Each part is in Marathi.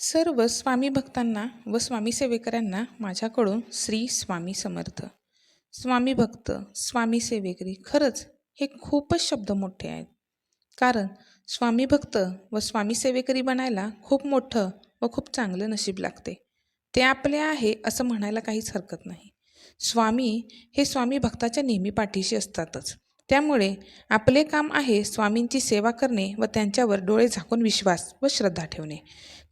सर्व स्वामी भक्तांना व स्वामी सेवेकऱ्यांना माझ्याकडून श्री स्वामी समर्थ. स्वामी भक्त स्वामी सेवेकरी खरंच हे खूपच शब्द मोठे आहेत. कारण स्वामी भक्त व स्वामी सेवेकरी बनायला खूप मोठं व खूप चांगलं नशीब लागते. ते आपले आहे असं म्हणायला काहीच हरकत नाही. स्वामी हे स्वामी भक्ताच्या नेहमी पाठीशी असतातच. त्यामुळे आपले काम आहे स्वामींची सेवा करणे व त्यांच्यावर डोळे झाकून विश्वास व श्रद्धा ठेवणे.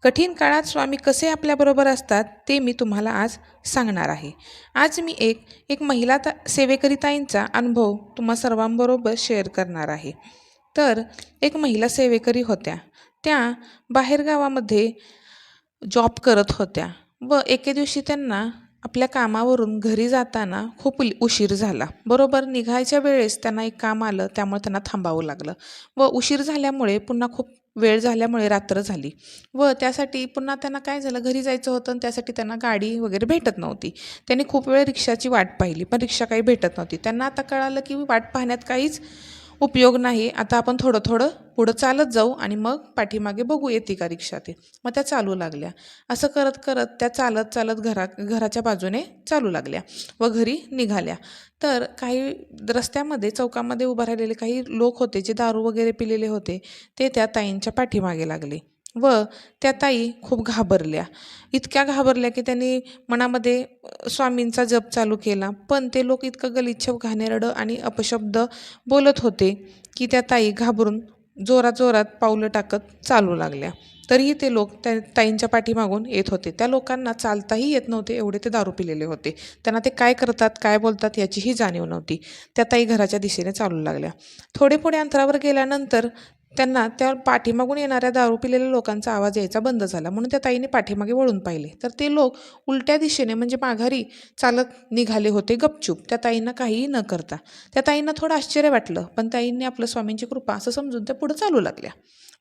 कठीण काळात स्वामी कसे आपल्याबरोबर असतात ते मी तुम्हाला आज सांगणार आहे. आज मी एक एक महिला ता सेवेकरीताईंचा अनुभव तुम्हा सर्वांबरोबर शेअर करणार आहे. तर एक महिला सेवेकरी होत्या. त्या बाहेरगावामध्ये जॉब करत होत्या व एके दिवशी त्यांना आपल्या कामावरून घरी जाताना खूप उशीर झाला. बरोबर निघायच्या वेळेस त्यांना एक काम आलं त्यामुळे त्यांना थांबावं लागलं. व उशीर झाल्यामुळे पुन्हा खूप वेळ झाल्यामुळे रात्र झाली. व त्यासाठी पुन्हा त्यांना काय झालं घरी जायचं होतं आणि त्यासाठी त्यांना गाडी वगैरे भेटत नव्हती. त्यांनी खूप वेळ रिक्षाची वाट पाहिली पण रिक्षा काही भेटत नव्हती. त्यांना आता कळालं की वाट पाहण्यात काहीच उपयोग नाही. आता आपण थोडं थोडं पुढं चालत जाऊ आणि मग पाठीमागे बघू येते का रिक्षा ते. मग त्या चालू लागल्या. असं करत करत त्या चालत चालत घरा घराच्या बाजूने चालू लागल्या व घरी निघाल्या. तर काही रस्त्यामध्ये चौकामध्ये उभा राहिलेले काही लोक होते जे दारू वगैरे पिलेले होते ते त्या ताईंच्या पाठीमागे लागले. व त्या ताई खूप घाबरल्या. इतक्या घाबरल्या की त्यांनी मनामध्ये स्वामींचा जप चालू केला. पण ते लोक इतकं गलिच्छ घाणेरडं आणि अपशब्द बोलत होते की त्या ताई घाबरून जोरात जोरात पावलं टाकत चालू लागल्या. तरीही ते लोक त्या ताईंच्या पाठीमागून येत होते. त्या लोकांना चालताही येत नव्हते एवढे ते दारू पिलेले होते. त्यांना ते काय करतात काय बोलतात याचीही जाणीव नव्हती. त्या ताई घराच्या दिशेने चालू लागल्या. थोडे पुढे अंतरावर गेल्यानंतर त्यांना त्या पाठीमागून येणाऱ्या दारू पिलेल्या लोकांचा आवाज यायचा बंद झाला. म्हणून त्या ताईने पाठीमागे वळून पाहिले. तर ते लोक उलट्या दिशेने म्हणजे माघारी चालत निघाले होते गपचूप. त्या ताईंना काहीही न करता. त्या ताईंना थोडं आश्चर्य वाटलं. पण ताईंनी आपलं स्वामींची कृपा असं समजून त्या पुढं चालू लागल्या.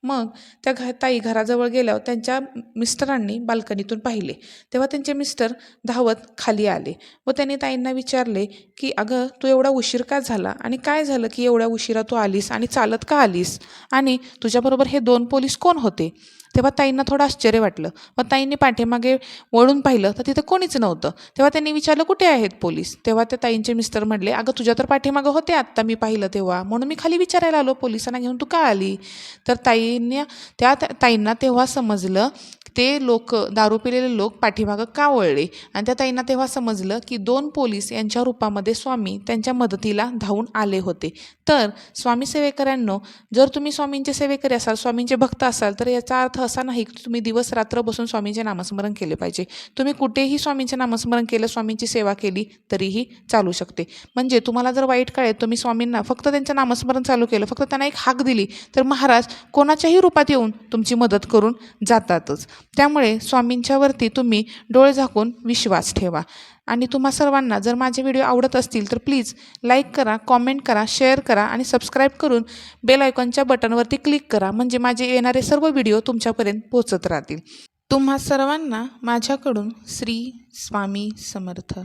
मग त्या घ ताई घराजवळ गेल्यावर त्यांच्या मिस्टरांनी बाल्कनीतून पाहिले. तेव्हा त्यांचे मिस्टर धावत खाली आले व त्यांनी ताईंना विचारले की अगं तू एवढा उशीर का झाला आणि काय झालं की एवढ्या उशिरा तू आलीस आणि चालत का आलीस? आणि तुझ्याबरोबर हे दोन पोलीस कोण होते? तेव्हा ताईंना थोडं आश्चर्य वाटलं मग ताईंनी पाठीमागे वळून पाहिलं तर तिथं कोणीच नव्हतं. तेव्हा त्यांनी विचारलं कुठे आहेत पोलीस? तेव्हा त्या ताईंचे मिस्टर म्हणले अगं तुझ्या तर पाठीमागं होते आत्ता मी पाहिलं तेव्हा. म्हणून मी खाली विचारायला आलो पोलिसांना घेऊन तू का आली? तर ताई ताईंना त्या ताईंना तेव्हा समजलं ते लोक दारू पिलेले लोक पाठीमागं का वळले? आणि त्या ताईंना तेव्हा समजलं की दोन पोलीस यांच्या रूपामध्ये स्वामी त्यांच्या मदतीला धावून आले होते. तर स्वामी सेवेकऱ्यांनो जर तुम्ही स्वामींचे सेवेकरी असाल स्वामींचे भक्त असाल तर याचा अर्थ असा नाही की तुम्ही दिवस रात्र बसून स्वामींचे नामस्मरण केले पाहिजे. तुम्ही कुठेही स्वामींचे नामस्मरण केलं स्वामींची सेवा केली तरीही चालू शकते. म्हणजे तुम्हाला जर वाईट काळ तुम्ही स्वामींना फक्त त्यांचं नामस्मरण चालू केलं फक्त त्यांना एक हाक दिली तर महाराज कोणाच्याही रूपात येऊन तुमची मदत करून जातातच. त्यामुळे स्वामींच्यावरती तुम्ही डोळे झाकून विश्वास ठेवा. आणि तुम्हा सर्वांना जर माझे व्हिडिओ आवडत असतील तर प्लीज लाईक करा कॉमेंट करा शेअर करा आणि सबस्क्राईब करून बेल आयकॉनच्या बटनवरती क्लिक करा. म्हणजे माझे येणारे सर्व व्हिडिओ तुमच्यापर्यंत पोचत राहतील. तुम्हा सर्वांना माझ्याकडून श्री स्वामी समर्थ.